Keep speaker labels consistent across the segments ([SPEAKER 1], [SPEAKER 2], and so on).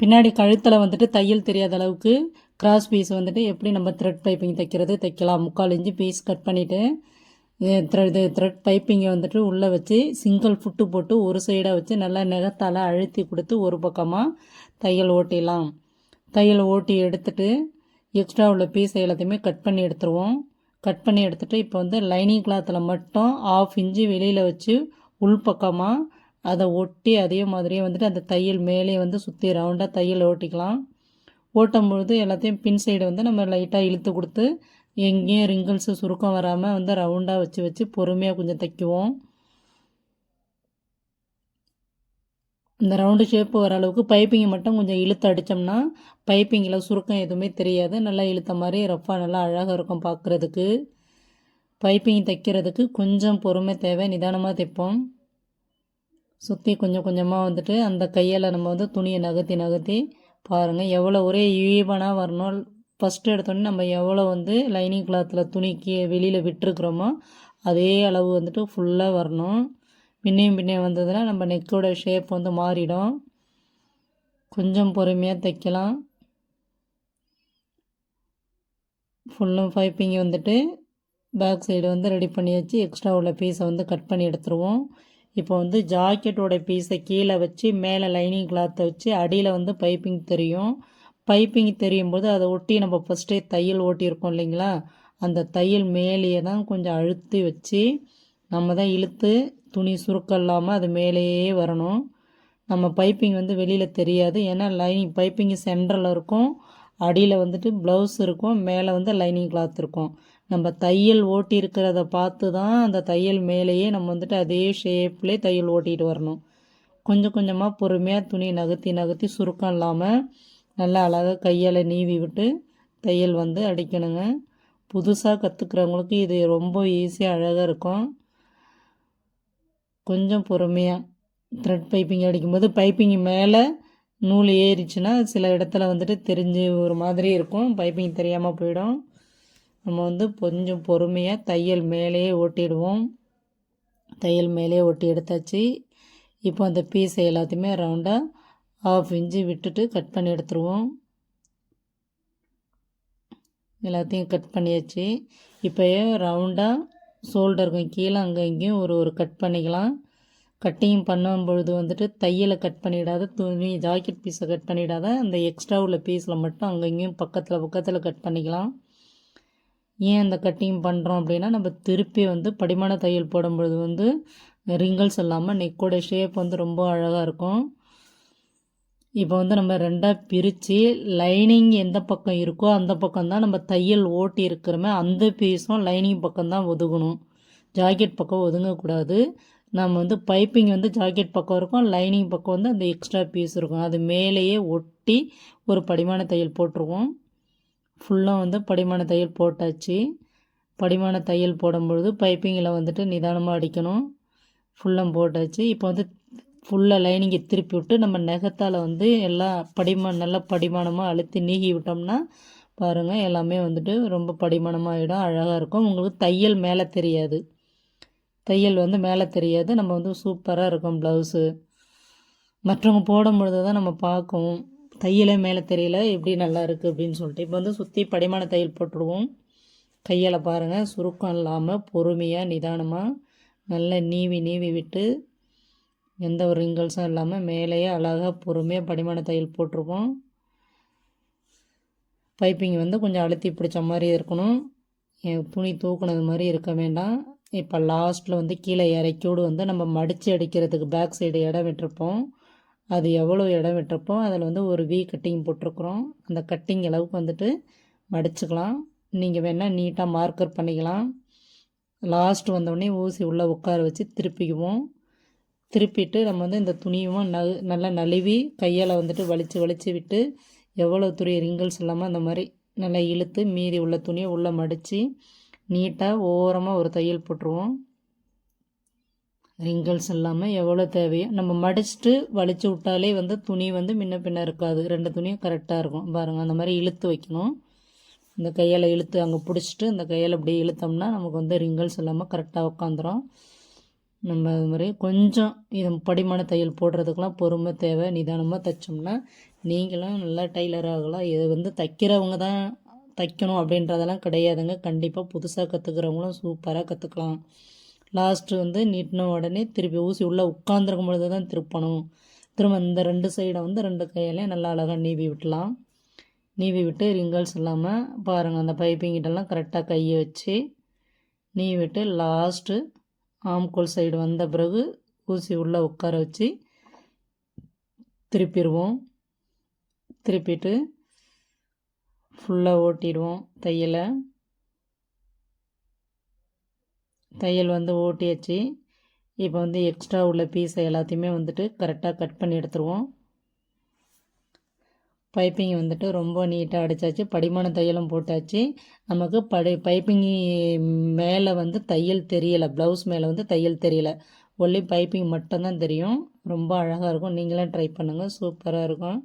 [SPEAKER 1] பின்னாடி கழுத்தில் வந்துட்டு தையல் தெரியாத அளவுக்கு கிராஸ் பீஸ் வந்துட்டு எப்படி நம்ம த்ரெட் பைப்பிங் தைக்கிறது? தைக்கலாம். முக்கால் இன்ச்சு பீஸ் கட் பண்ணிவிட்டு த்ரெட் த்ரெட் பைப்பிங்கை வந்துட்டு உள்ளே வச்சு சிங்கிள் ஃபுட்டு போட்டு ஒரு சைடாக வச்சு நல்லா நெகத்தால் அழுத்தி கொடுத்து ஒரு பக்கமாக தையல் ஓட்டிடலாம். தையல் ஓட்டி எடுத்துட்டு எக்ஸ்ட்ரா உள்ள பீஸ் எல்லாத்தையுமே கட் பண்ணி எடுத்துருவோம். கட் பண்ணி எடுத்துகிட்டு இப்போ வந்து லைனிங் கிளாத்தில் மட்டும் ஆஃப் இன்ச்சு வெளியில் வச்சு உள் பக்கமாக அதை ஒட்டி அதே மாதிரியே வந்துட்டு அந்த தையல் மேலே வந்து சுற்றி ரவுண்டாக தையல் ஓட்டிக்கலாம். ஓட்டும் பொழுது எல்லாத்தையும் பின் சைடு வந்து நம்ம லைட்டாக இழுத்து கொடுத்து எங்கேயும் ரிங்கிள்ஸு சுருக்கம் வராமல் வந்து ரவுண்டாக வச்சு வச்சு பொறுமையாக கொஞ்சம் தைக்குவோம். இந்த ரவுண்டு ஷேப்பு வர அளவுக்கு பைப்பிங்கை மட்டும் கொஞ்சம் இழுத்து அடித்தோம்னா பைப்பிங்கில் சுருக்கம் எதுவுமே தெரியாது. நல்லா இழுத்த மாதிரி ரஃப்பாக நல்லா அழகாக இருக்கும் பார்க்குறதுக்கு பைப்பிங் தைக்கிறதுக்கு கொஞ்சம் பொறுமை தேவை. நிதானமாக தைப்போம். சுற்றி கொஞ்சம் கொஞ்சமாக வந்துட்டு அந்த கையால் நம்ம வந்து துணியை நகர்த்தி நகர்த்தி பாருங்கள் எவ்வளோ ஒரே ஈவனாக வரணும். ஃபஸ்ட்டு எடுத்தோடனே நம்ம எவ்வளோ வந்து லைனிங் கிளாத்தில் துணிக்கு வெளியில் விட்டுருக்குறோமோ அதே அளவு வந்துட்டு ஃபுல்லாக வரணும். பின்னையும் பின்னே வந்ததுன்னா நம்ம நெக்கோட ஷேப் வந்து மாறிடும். கொஞ்சம் பொறுமையாக தைக்கலாம். ஃபுல்லும் பைப்பிங் வந்துட்டு பேக் சைடு வந்து ரெடி பண்ணி வச்சு எக்ஸ்ட்ரா உள்ள பீஸை வந்து கட் பண்ணி எடுத்துருவோம். இப்போ வந்து ஜாக்கெட்டோட பீஸை கீழே வச்சு மேலே லைனிங் கிளாத்தை வச்சு அடியில் வந்து பைப்பிங் தெரியும். பைப்பிங் தெரியும் போது அதை ஒட்டி நம்ம ஃபஸ்ட்டே தையல் ஓட்டியிருக்கோம் இல்லைங்களா? அந்த தையல் மேலேயே தான் கொஞ்சம் அழுத்தி வச்சு நம்ம தான் இழுத்து துணி சுருக்கம் இல்லாமல் அது மேலேயே வரணும். நம்ம பைப்பிங் வந்து வெளியில் தெரியாது. ஏன்னா லைனிங் பைப்பிங் சென்டரில் இருக்கும். அடியில் வந்துட்டு ப்ளவுஸ் இருக்கும் மேலே வந்து லைனிங் கிளாத் இருக்கும். நம்ம தையல் ஓட்டி இருக்கிறத பார்த்து தான் அந்த தையல் மேலேயே நம்ம வந்துட்டு அதே ஷேப்லேயே தையல் ஓட்டிகிட்டு வரணும். கொஞ்சம் கொஞ்சமாக பொறுமையாக துணி நகர்த்தி நகர்த்தி சுருக்கம் இல்லாமல் நல்லா அழகாக கையால் நீவி விட்டு தையல் வந்து அடிக்கணுங்க. புதுசாக கற்றுக்குறவங்களுக்கு இது ரொம்ப ஈஸியாக அழகாக இருக்கும். கொஞ்சம் பொறுமையாக த்ரெட் பைப்பிங் அடிக்கும்போது பைப்பிங் மேலே நூல் ஏறிச்சுன்னா சில இடத்துல வந்துட்டு தெரிஞ்சு ஒரு மாதிரி இருக்கும். பைப்பிங் தெரியாமல் போயிடும். நம்ம வந்து கொஞ்சம் பொறுமையாக தையல் மேலேயே ஓட்டிடுவோம். தையல் மேலேயே ஒட்டி எடுத்தாச்சு. இப்போ அந்த பீஸை எல்லாத்தையுமே ரவுண்டாக ஆஃப் இன்ச்சு விட்டுட்டு கட் பண்ணி எடுத்துருவோம். எல்லாத்தையும் கட் பண்ணியாச்சு. இப்போ ரவுண்டாக ஷோல்டருக்கும் கீழே அங்கே இங்கேயும் ஒரு ஒரு கட் பண்ணிக்கலாம். கட்டிங் பண்ணும் பொழுது வந்துட்டு தையலை கட் பண்ணிடாத துணி ஜாக்கெட் பீஸை கட் பண்ணிடாத அந்த எக்ஸ்ட்ரா உள்ள பீஸில் மட்டும் அங்கே இங்கேயும் பக்கத்தில் பக்கத்தில் கட் பண்ணிக்கலாம். ஏன் அந்த கட்டிங் பண்ணுறோம் அப்படின்னா நம்ம திருப்பி வந்து படிமான தையல் போடும்பொழுது வந்து ரிங்கல்ஸ் இல்லாமல் நெக்கோட ஷேப் வந்து ரொம்ப அழகாக இருக்கும். இப்போ வந்து நம்ம ரெண்டாக பிரித்து லைனிங் எந்த பக்கம் இருக்கோ அந்த பக்கம் தான் நம்ம தையல் ஓட்டி இருக்கிறோமே அந்த பீஸும் லைனிங் பக்கம் தான் ஒதுங்கணும். ஜாக்கெட் பக்கம் ஒதுங்கக்கூடாது. நம்ம வந்து பைப்பிங் வந்து ஜாக்கெட் பக்கம் இருக்கும் லைனிங் பக்கம் வந்து அந்த எக்ஸ்ட்ரா பீஸ் இருக்கும். அது மேலேயே ஒட்டி ஒரு படிமான தையல் போட்டிருவோம் ஃபுல்லாக வந்து படிமான தையல் போட்டாச்சு. படிமான தையல் போடும்பொழுது பைப்பிங்கில் வந்துட்டு நிதானமாக அடிக்கணும். ஃபுல்லாக போட்டாச்சு. இப்போ வந்து ஃபுல்லாக லைனிங்கை திருப்பி விட்டு நம்ம நெகத்தால் வந்து எல்லாம் படிமா நல்லா படிமானமாக அழுத்தி நீக்கி விட்டோம்னா பாருங்கள் எல்லாமே வந்துட்டு ரொம்ப படிமானமாக ஆகிடும் அழகாக இருக்கும். உங்களுக்கு தையல் மேலே தெரியாது. தையல் வந்து மேலே தெரியாது. நம்ம வந்து சூப்பராக இருக்கும் ப்ளவுஸு மற்றவங்க போடும்பொழுது தான் நம்ம பார்க்கும். தையலே மேலே தெரியல எப்படி நல்லா இருக்குது அப்படின்னு சொல்லிட்டு. இப்போ வந்து சுற்றி படிமான தையல் போட்டுடுவோம். கையில் பாருங்கள் சுருக்கம் இல்லாமல் பொறுமையாக நிதானமாக நல்லா நீவி நீவி விட்டு எந்த ஒரு ரிங்கல்ஸும் இல்லாமல் மேலேயே அழகாக பொறுமையாக படிமான தையல் போட்டிருக்கோம். பைப்பிங் வந்து கொஞ்சம் அழுத்தி பிடிச்ச மாதிரி இருக்கணும். என் துணி தூக்குனது மாதிரி இருக்க வேண்டாம். இப்போ லாஸ்ட்டில் வந்து கீழே இறக்கியோடு வந்து நம்ம மடித்து அடிக்கிறதுக்கு பேக் சைடு இடம் விட்டுருப்போம். அது எவ்வளோ இடம் விட்டுருப்போம்? அதில் வந்து ஒரு வி கட்டிங் போட்டிருக்குறோம். அந்த கட்டிங் அளவுக்கு வந்துட்டு மடிச்சுக்கலாம். நீங்கள் வேணால் நீட்டாக மார்க்கர் பண்ணிக்கலாம். லாஸ்ட் வந்தோடனே ஊசி உள்ளே உட்கார வச்சு திருப்பிக்குவோம். திருப்பிட்டு நம்ம வந்து இந்த துணியும் ந நல்லா நழுவி கையால் வந்துட்டு வலித்து வலித்து விட்டு எவ்வளோ துணி ரிங்கிள்ஸ் இல்லாமல் அந்த மாதிரி நல்லா இழுத்து மீதி உள்ள துணியை உள்ளே மடித்து நீட்டாக ஓரமாக ஒரு தையல் போட்டுருவோம். ரிங்கிள்ஸ் இல்லாமல் எவ்வளோ தேவையோ நம்ம மடிச்சுட்டு வலிச்சு விட்டாலே வந்து துணி வந்து முன்ன பின்ன இருக்காது. ரெண்டு துணியும் கரெக்டாக இருக்கும். பாருங்கள் அந்த மாதிரி இழுத்து வைக்கணும். இந்த கையால் இழுத்து அங்கே பிடிச்சிட்டு இந்த கையால் அப்படியே இழுத்தோம்னா நமக்கு வந்து ரிங்கிள்ஸ் இல்லாமல் கரெக்டாக உட்காந்துரும் நம்ம அது மாதிரி கொஞ்சம் இது படிமான தையல் போடுறதுக்கெலாம் பொறுமை தேவை. நிதானமாக தைச்சோம்னா நீங்களும் நல்லா டெய்லர் ஆகலாம். இது வந்து தைக்கிறவங்க தான் தைக்கணும் அப்படின்றதெல்லாம் கிடையாதுங்க. கண்டிப்பாக புதுசாக கற்றுக்கிறவங்களும் சூப்பராக கற்றுக்கலாம் லாஸ்ட்டு வந்து நீட்டின உடனே திருப்பி ஊசி உள்ளே உட்காந்துருக்கும் பொழுது தான் திருப்பணும். திரும்ப இந்த ரெண்டு சைடை வந்து ரெண்டு கையாலையும் நல்லா அழகாக நீவி விட்டலாம். நீவி விட்டு ரிங்கல்ஸ் இல்லாமல் பாருங்கள் அந்த பைப்பிங்கிட்டெல்லாம் கரெக்டாக கையை வச்சு நீவி விட்டு லாஸ்ட்டு ஆம்கோல் சைடு வந்த பிறகு ஊசி உள்ளே உட்கார வச்சு திருப்பிடுவோம். திருப்பிட்டு ஃபுல்லாக ஓட்டிடுவோம் தையலை. தையல் வந்து ஓட்டியாச்சு. இப்போ வந்து எக்ஸ்ட்ரா உள்ள பீஸை எல்லாத்தையுமே வந்துட்டு கரெக்டாக கட் பண்ணி எடுத்துருவோம். பைப்பிங் வந்துட்டு ரொம்ப நீட்டாக அடித்தாச்சு படிமான தையலும் போட்டாச்சு. நமக்கு படி பைப்பிங் மேலே வந்து தையல் தெரியலை. ப்ளவுஸ் மேலே வந்து தையல் தெரியலை. ஒன்லி பைப்பிங் மட்டும்தான் தெரியும். ரொம்ப அழகாக இருக்கும். நீங்களும் ட்ரை பண்ணுங்கள் சூப்பராக இருக்கும்.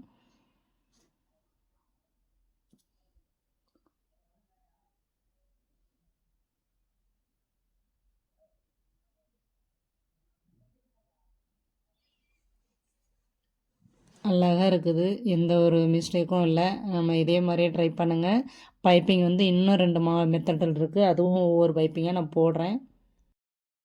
[SPEAKER 1] அழகாக இருக்குது. எந்த ஒரு மிஸ்டேக்கும் இல்லை. நம்ம இதே மாதிரியே ட்ரை பண்ணுங்கள் பைப்பிங் வந்து இன்னும் ரெண்டு மா மெத்தட்கள் இருக்குது அதுவும் ஒவ்வொரு பைப்பிங்காக நான் போடுறேன்.